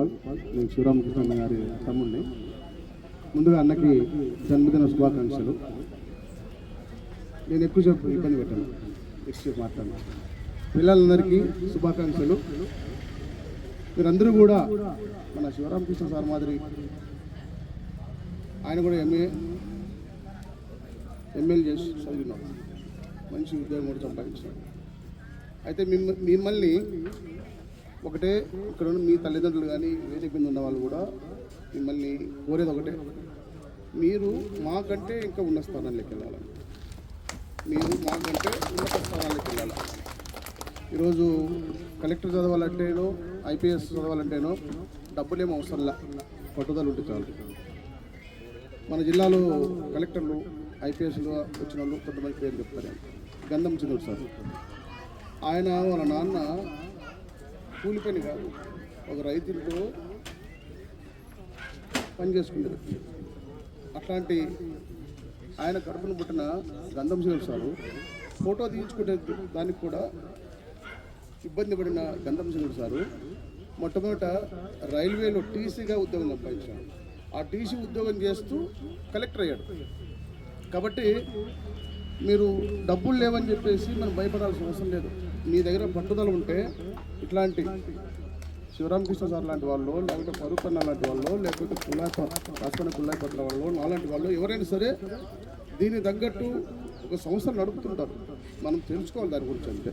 గోపాల్ నేను శివరామకృష్ణ గారి తమ్ముడిని. ముందుగా అన్నకి జన్మదిన శుభాకాంక్షలు. నేను ఎక్కువ చెప్పు ఇబ్బంది పెట్టాను ఎక్కువ మాట్లాడు పిల్లలందరికీ శుభాకాంక్షలు. మీరందరూ కూడా మన శివరామకృష్ణ సార్ మాదిరి ఆయన కూడా ఎంఏ ఎమ్మెల్యే చేసి చదివినాం. మంచి ఉద్యోగం కూడా సంపాదించినాం. అయితే మిమ్మ మిమ్మల్ని ఒకటే ఇక్కడ ఉన్న మీ తల్లిదండ్రులు కానీ వేదిక మీద ఉన్న వాళ్ళు కూడా మిమ్మల్ని కోరేది ఒకటే. మీరు మాకంటే ఇంకా ఉన్న స్థానాల్లోకి వెళ్ళాలి. మీరు మాకంటే ఉన్నత స్థానాల్లోకి వెళ్ళాలి. ఈరోజు కలెక్టర్ చదవాలంటేనో ఐపీఎస్ చదవాలంటేనో డబ్బులేమో అవసరంలా పట్టుదల ఉంటే చాలు. మన జిల్లాలో కలెక్టర్లు ఐపీఎస్లు వచ్చిన వాళ్ళు కొంతమంది పేరు చెప్తారు. గంధం చంద్రుడు సార్. ఆయన వాళ్ళ నాన్న కూలి పని కాదు. ఒక రైతులతో పని చేసుకునే వ్యక్తి అట్లాంటి ఆయన కడుపును పుట్టిన గంధం చంద్రుడు సారు ఫోటో తీయించుకునే దానికి కూడా ఇబ్బంది పడిన గంధం సింగుడు సారు మొట్టమొదట రైల్వేలో టీసీగా ఉద్యోగం సంపాదించాడు ఆ టీసీ ఉద్యోగం చేస్తూ కలెక్టర్ అయ్యాడు. కాబట్టి మీరు డబ్బులు లేవని చెప్పేసి మనం భయపడాల్సిన అవసరం లేదు. మీ దగ్గర పట్టుదల ఉంటే ఇట్లాంటి శివరామకృష్ణ సార్ లాంటి వాళ్ళు లేకపోతే ఫరూక్ అన్న లాంటి వాళ్ళు లేకపోతే కుల్లాయి రాసుకున్న కుల్లాయి పట్ల వాళ్ళు నాలాంటి వాళ్ళు ఎవరైనా సరే దీని తగ్గట్టు ఒక సంస్థ నడుపుతుంటారు. మనం తెలుసుకోవాలి దాని గురించి అంటే.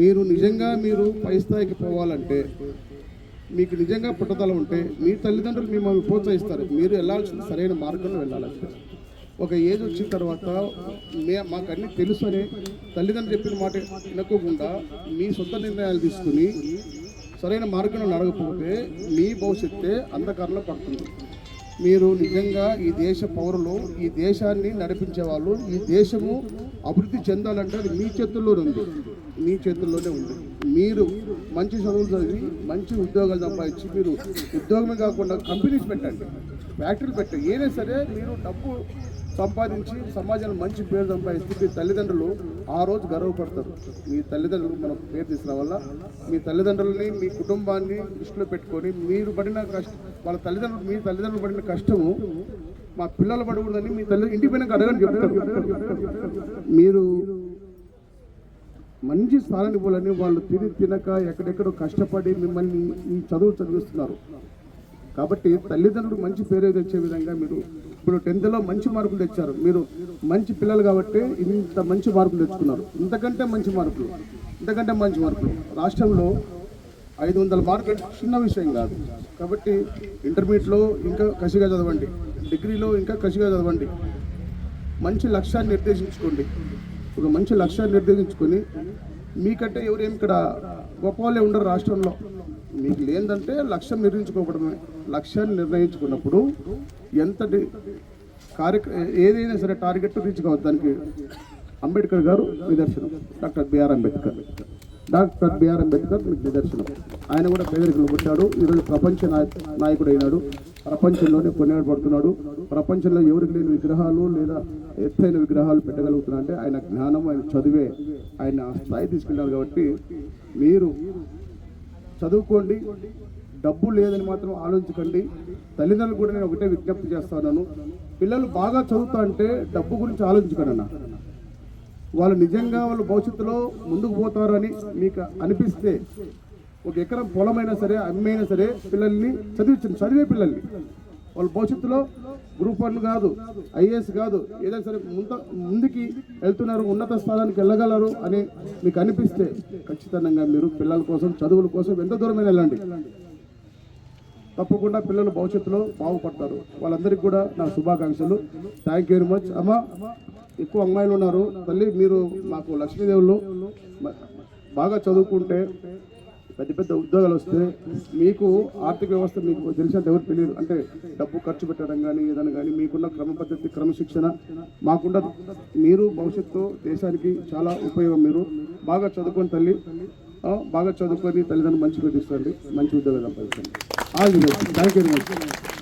మీరు నిజంగా మీరు పై స్థాయికి పోవాలంటే మీకు నిజంగా పట్టుదల ఉంటే మీ తల్లిదండ్రులు మిమ్మల్ని ప్రోత్సహిస్తారు. మీరు వెళ్ళాల్సిన సరైన మార్గంలో వెళ్ళాలంటే. ఒక ఏజ్ వచ్చిన తర్వాత మే మాకు అన్ని తెలుసు అని తల్లిదండ్రులు చెప్పిన మాట వినకోకుండా మీ సొంత నిర్ణయాలు తీసుకుని సరైన మార్గంలో నడకపోతే మీ భవిష్యత్తే అంధకారంలో పడుతుంది. మీరు నిజంగా ఈ దేశ పౌరులు ఈ దేశాన్ని నడిపించే వాళ్ళు ఈ దేశము అభివృద్ధి చెందాలంటే అది మీ చేతుల్లోనే ఉంది. మీ చేతుల్లోనే ఉంది. మీరు మంచి చదువులు చదివి మంచి ఉద్యోగాలు సంపాదించి మీరు ఉద్యోగమే కాకుండా కంపెనీస్ పెట్టండి ఫ్యాక్టరీలు పెట్టండి. ఏదైనా సరే మీరు డబ్బు సంపాదించి సమాజంలో మంచి పేరు సంపాదిస్తే మీ తల్లిదండ్రులు ఆ రోజు గర్వపడతారు. మీ తల్లిదండ్రులు మనం పేరు తీసిన వల్ల మీ తల్లిదండ్రులని మీ కుటుంబాన్ని దృష్టిలో పెట్టుకొని మీరు పడిన కష్టం వాళ్ళ తల్లిదండ్రులు మీ తల్లిదండ్రులు పడిన కష్టము మా పిల్లలు పడకూడదని మీ తల్లి ఇంటి పైన అడగని చెప్తారు. మీరు మంచి స్థానానికి పోలని వాళ్ళు తిని తినక ఎక్కడెక్కడో కష్టపడి మిమ్మల్ని ఈ చదువు చదివిస్తున్నారు. కాబట్టి తల్లిదండ్రులు మంచి పేరు తెచ్చే విధంగా మీరు ఇప్పుడు టెన్త్లో మంచి మార్కులు తెచ్చారు. మీరు మంచి పిల్లలు కాబట్టి ఇంత మంచి మార్కులు తెచ్చుకున్నారు. ఇంతకంటే మంచి మార్కులు. ఇంతకంటే మంచి మార్కులు. రాష్ట్రంలో ఐదు వందల మార్కులు చిన్న విషయం కాదు. కాబట్టి ఇంటర్మీడియట్లో ఇంకా కసిగా చదవండి. డిగ్రీలో ఇంకా కసిగా చదవండి. మంచి లక్ష్యాన్ని నిర్దేశించుకోండి. ఒక మంచి లక్ష్యాన్ని నిర్దేశించుకొని మీకంటే ఎవరేం ఇక్కడ గొప్ప వాళ్ళే ఉండరు రాష్ట్రంలో. మీకు లేదంటే లక్ష్యం నిర్ణయించుకోవడమే. లక్ష్యాన్ని నిర్ణయించుకున్నప్పుడు ఎంతటి కార్యక్ర ఏదైనా సరే టార్గెట్ రీచ్ కావద్దు. దానికి అంబేద్కర్ గారు నిదర్శనం. Doctor BR Ambedkar. Doctor BR Ambedkar మీకు నిదర్శనం. ఆయన కూడా పేదరికలు పుట్టాడు ఈరోజు ప్రపంచ నాయ- నాయకుడు అయినాడు ప్రపంచంలోనే కొనియాడబడుతున్నాడు. ప్రపంచంలో ఎవరికి లేని విగ్రహాలు లేదా ఎత్తైన విగ్రహాలు పెట్టగలుగుతున్నా అంటే ఆయన జ్ఞానం ఆయన చదివే. ఆయన స్థాయి తీసుకెళ్ళారు కాబట్టి మీరు చదువుకోండి. డబ్బు లేదని మాత్రం ఆలోచించకండి. తల్లిదండ్రులు కూడా నేను ఒకటే విజ్ఞప్తి చేస్తున్నాను పిల్లలు బాగా చదువుతా అంటే డబ్బు గురించి ఆలోచించకండి అన్న. వాళ్ళు నిజంగా వాళ్ళు భవిష్యత్తులో ముందుకు పోతారని మీకు అనిపిస్తే ఒక ఎకరం పొలమైనా సరే అమ్మైనా సరే పిల్లల్ని చదివించండి. చదివే పిల్లల్ని. వాళ్ళ భవిష్యత్తులో గ్రూప్ వన్ కాదు ఐఏఎస్ కాదు ఏదైనా సరే ముంత ముందుకి వెళ్తున్నారు ఉన్నత స్థానానికి వెళ్ళగలరు అని మీకు అనిపిస్తే ఖచ్చితంగా మీరు పిల్లల కోసం చదువుల కోసం ఎంత దూరమైనా వెళ్ళండి. తప్పకుండా పిల్లలు భవిష్యత్తులో బాగుపడతారు. వాళ్ళందరికీ కూడా నా శుభాకాంక్షలు. థ్యాంక్ యూ వెరీ మచ్ అమ్మ ఎక్కువ అమ్మాయిలు ఉన్నారు. తల్లి మీరు మాకు లక్ష్మీదేవులు బాగా చదువుకుంటే పెద్ద పెద్ద ఉద్యోగాలు వస్తే మీకు ఆర్థిక వ్యవస్థ మీకు తెలిసినట్టు ఎవరు తెలియదు. అంటే డబ్బు ఖర్చు పెట్టడం కానీ ఏదైనా కానీ మీకున్న క్రమ పద్ధతి క్రమశిక్షణ మాకుండా మీరు భవిష్యత్తు దేశానికి చాలా ఉపయోగం మీరు. బాగా చదువుకొని తల్లి బాగా చదువుకొని తల్లిదండ్రులు మంచి పెట్టిస్తుంది మంచి ఉద్యోగం సంపాదించండి. All the best. Thank you very much